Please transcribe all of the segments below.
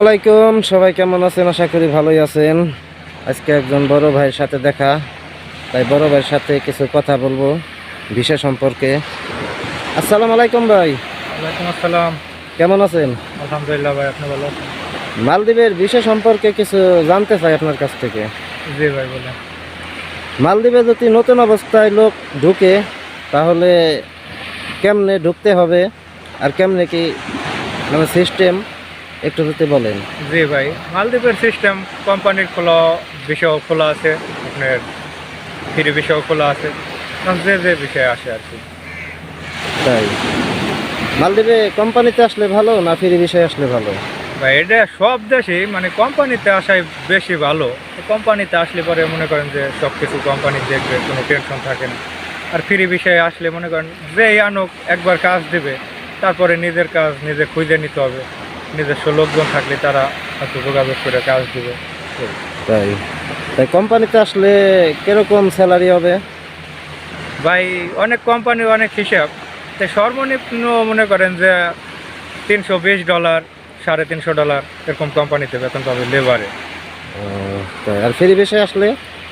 আসসালামাইকুম সবাই কেমন আছেন? আশা করি ভালোই আছেন। আজকে একজন বড় ভাইয়ের সাথে দেখা। তাই বড় ভাইয়ের সাথে কিছু কথা বলব ভিসা সম্পর্কে। আসসালাম আলাইকুম ভাই আসসালাম। কেমন আছেন? আলহামদুলিল্লাহ ভাই আপনি ভালো আছেন? মালদ্বীপের ভিসা সম্পর্কে কিছু জানতে চাই আপনার কাছ থেকে। জি ভাই বলেন। মালদ্বীপে যদি নতুন অবস্থায় লোক ঢুকে তাহলে কেমনে ঢুকতে হবে? আর কেমনে কি মানে সিস্টেম একটু যদি বলেন। জি ভাই মালদ্বীপের সিস্টেম কোম্পানির খোলা বিষয় খোলা আছে আপনার ফ্রি বিষয় খোলা আছে। যে যে বিষয় আসে আর কি। তাই। মালদ্বীপে কোম্পানিতে আসলে ভালো না ফ্রি বিষয়ে আসলে ভালো? ভাই এটা সব দেশেই মানে কোম্পানিতে আসাই বেশি ভালো। কোম্পানিতে আসলে পরে মনে করেন যে সব কিছু কোম্পানি দেখবে কোনো টেনশন থাকে না। আর ফ্রি বিষয়ে আসলে মনে করেন যে আনুক একবার কাজ দেবে তারপরে নিজের কাজ নিজে খুঁজে নিতে হবে। নিজস্ব লোকজন থাকলে তারা হয়তো যোগাযোগ করে কাজ দেবে। তাই। তাই কোম্পানিতে আসলে কীরকম স্যালারি হবে? ভাই অনেক কোম্পানি অনেক হিসাব। তাই সর্বনিম্ন মনে করেন যে তিনশো বিশ ডলার সাড়ে তিনশো ডলার এরকম কোম্পানিতে বেতন পাবে লেবারে। আর ফ্রি বিষয়ে আসলে?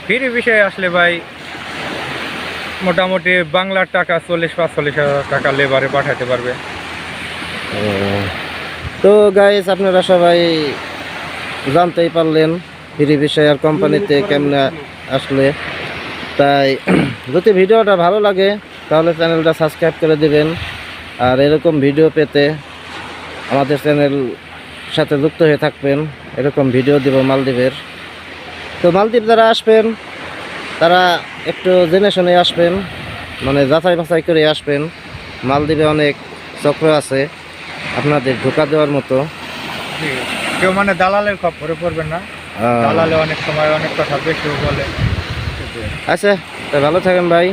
ফ্রি বিষয়ে আসলে ভাই মোটামুটি বাংলার টাকা চল্লিশ পাঁচচল্লিশ হাজার টাকা লেবারে পাঠাতে পারবে। তো গাইস আপনারা সবাই জানতেই পারলেন ফ্রি বিষয় আর কোম্পানিতে কেমনে আসলে। তাই যদি ভিডিওটা ভালো লাগে, তাহলে চ্যানেলটা সাবস্ক্রাইব করে দিবেন। আর এরকম ভিডিও পেতে আমাদের চ্যানেল সাথে যুক্ত হয়ে থাকবেন। এরকম ভিডিও দিব মালদ্বীপের। তো মালদ্বীপ যারা আসবেন, তারা একটু জেনে শুনে আসবেন মানে যাচাই বাছাই করে আসবেন। মালদ্বীপে অনেক চক্র আছে। আপনাদের ঢোকা দেওয়ার মতো। কেউ মানে দালালের খপরে পড়বেন না। দালালে অনেক সময় অনেক কথা বেশিও বলে। আচ্ছা তা ভালো থাকেন ভাই।